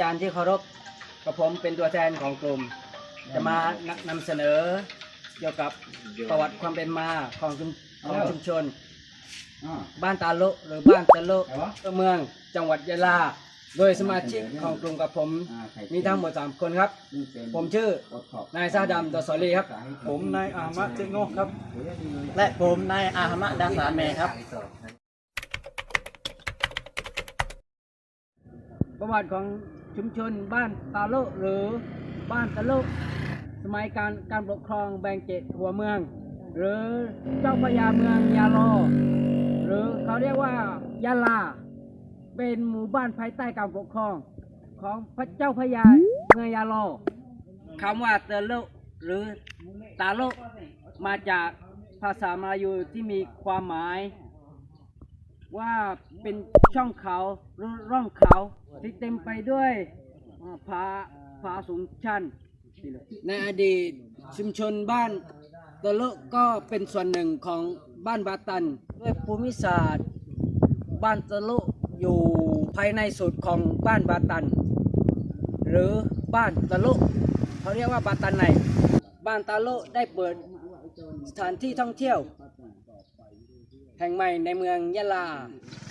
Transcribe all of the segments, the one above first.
จารย์ที่เคารพกับผมเป็นตัวแทนของกลุ่ม จะมานำเสนอเกี่ยวกับประวัติความเป็นมาของชุมของชุมชนบ้านตาโลหรือบ้านตะโลเมืองจังหวัดยะลา โดยสมาชิกของกลุ่มกับผมมีทั้งหมด 3 คนครับ ผมชื่อนายซาดำดอสอลีครับ ผมนายอามะเจโงครับ และผมนายอาหมะดาสาเมครับ ประวัติของชุมชนบ้านตาโลหรือบ้านตะโลสมัยการการปกครองแบ่งเจ็ดหัวเมือง หรือเจ้าพระยาเมืองยาโลหรือเขาเรียกว่ายาลา เป็นหมู่บ้านภายใต้การปกครอง ของพระเจ้าพระยาเมืองยาโลคำว่าเตโลหรือตาโลมาจากภาษามาลายูที่มีความหมาย ว่าเป็นช่องเขาหรือร่องเขาที่เต็มไปด้วยผาผาสูงชัน ในอดีตชุมชนบ้านตะลุก็เป็นส่วนหนึ่งของบ้านบาตัน ด้วยภูมิศาสตร์ บ้านตะลุอยู่ภายในสุดของบ้านบาตัน หรือบ้านตะลุเขาเรียกว่าบาตันในบ้านตะลุได้เปิดสถานที่ท่องเที่ยว แห่งใหม่ในเมืองยะลา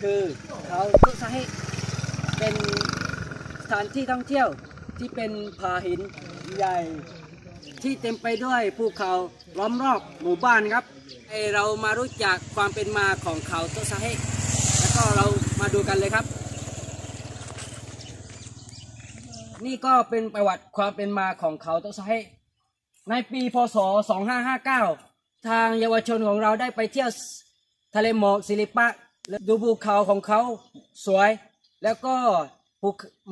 คือเขาตุสาหิเป็นสถานที่ท่องเที่ยวที่เป็นผาหินใหญ่ ที่เต็มไปด้วยภูเขาล้อมรอบหมู่บ้านครับให้เรามารู้จักความเป็นมาของเขาโตุสาหิแล้วก็เรามาดูกันเลยครับ นี่ก็เป็นประวัติความเป็นมาของเขาโตุสาหิในปีพศ 2559 ทางเยาวชนของเราได้ไปเที่ยว ทะเลหมอกศิลปะดูภูเขาของเขาสวย แล้วก็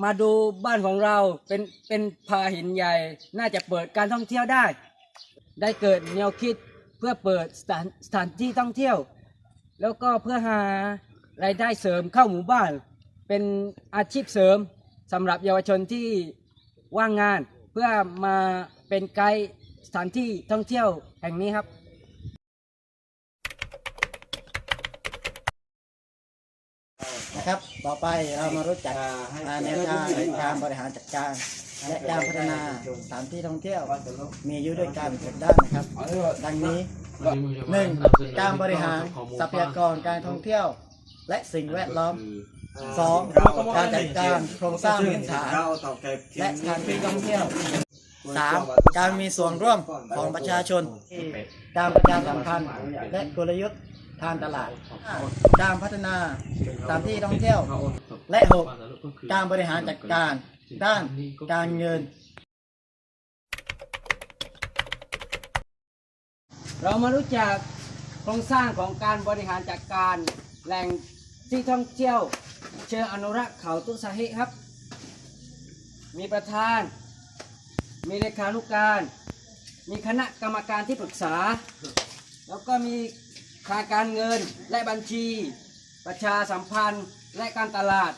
มาดูบ้านของเราเป็นเป็นผาหินใหญ่ น่าจะเปิดการท่องเที่ยวได้ ได้เกิดแนวคิดเพื่อเปิดสถานสถานที่ท่องเที่ยว แล้วก็เพื่อหารายได้เสริมเข้าหมู่บ้าน เป็นอาชีพเสริมสำหรับเยาวชนที่ว่างงาน เพื่อมาเป็นไกด์สถานที่ท่องเที่ยวแห่งนี้ครับ นะครับ ต่อไปเรามารู้จักแนวทางในการบริหารจัดการ และการพัฒนาสถานที่ท่องเที่ยว มีอยู่ด้วยกันเจ็ดด้านนะครับ ดังนี้หนึ่งการบริหารทรัพยากรการท่องเที่ยว และสิ่งแวดล้อมสองการจัดการโครงสร้างพื้นฐานและสถานที่ท่องเที่ยวสามการมีส่วนร่วมของประชาชน การประชาสัมพันธ์และกลยุทธ์ ทางตลาดห้าการพัฒนาสถานที่ท่องเที่ยว และหกการบริหารจัดการด้านการเงิน เรามารู้จักโครงสร้างของการบริหารจัดการแหล่งที่ท่องเที่ยว เชิงอนุรักษ์เขาตุสาหิครับ มีประธาน มีเลขานุการ มีคณะกรรมการที่ปรึกษา แล้วก็มี ค่าการเงินและบัญชี ประชาสัมพันธ์และการตลาด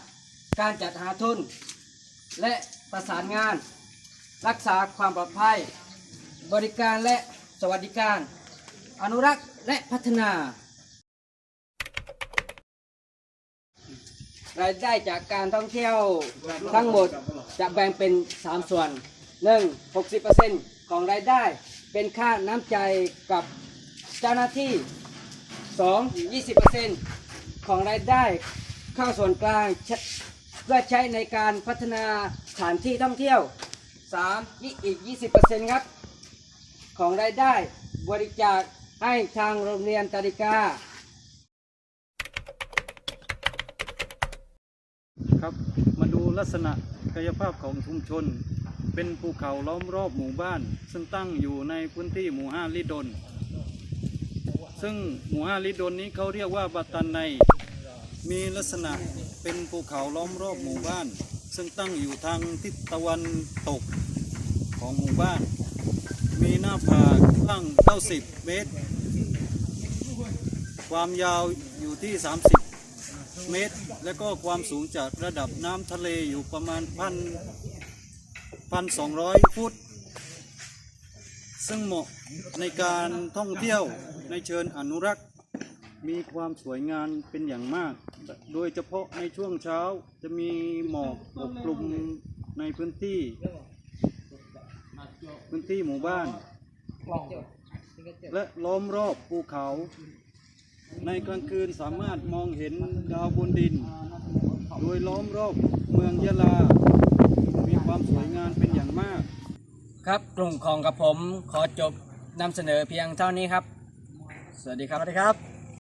การจัดหาทุน และประสานงาน รักษาความปลอดภัย บริการและสวัสดิการ อนุรักษ์และพัฒนา รายได้จากการท่องเที่ยวทั้งหมดจะแบ่งเป็น 3 ส่วน 1. 60%ของรายได้เป็นค่าน้ำใจกับเจ้าหน้าที่ 2. 20%ของรายได้เข้าส่วนกลางเพื่อใช้ในการพัฒนาสถานที่ท่องเที่ยว 3. อีก 20%ครับ ของรายได้บริจาคให้ทางโรงเรียนตาริกา ครับมาดูลักษณะกายภาพของชุมชน เป็นภูเขาล้อมรอบหมู่บ้าน ซึ่งตั้งอยู่ในพื้นที่หมู่ห้าลิดล ซึ่งหมู่ห้าลิดลนี้เขาเรียกว่าบัตตันใน มีลักษณะเป็นภูเขาล้อมรอบหมู่บ้าน ซึ่งตั้งอยู่ทางทิศตะวันตกของหมู่บ้าน มีหน้าผากกว้าง90 เมตร ความยาวอยู่ที่ 30 เมตร และก็ความสูงจากระดับน้ำทะเลอยู่ประมาณพันพันสองร้อยฟุต ซึ่งเหมาะในการท่องเที่ยวในเชิญอนุรักษ์ มีความสวยงามเป็นอย่างมาก โดยเฉพาะในช่วงเช้าจะมีหมอกปกคลุมในพื้นที่ พื้นที่หมู่บ้าน และล้อมรอบภูเขา ในกลางคืนสามารถมองเห็นดาวบนดิน โดยล้อมรอบเมืองยะลา มีความสวยงามเป็นอย่างมาก ครับกลุ่มของกับผมขอจบนำเสนอเพียงเท่านี้ครับ สวัสดีครับ สวัสดีครับ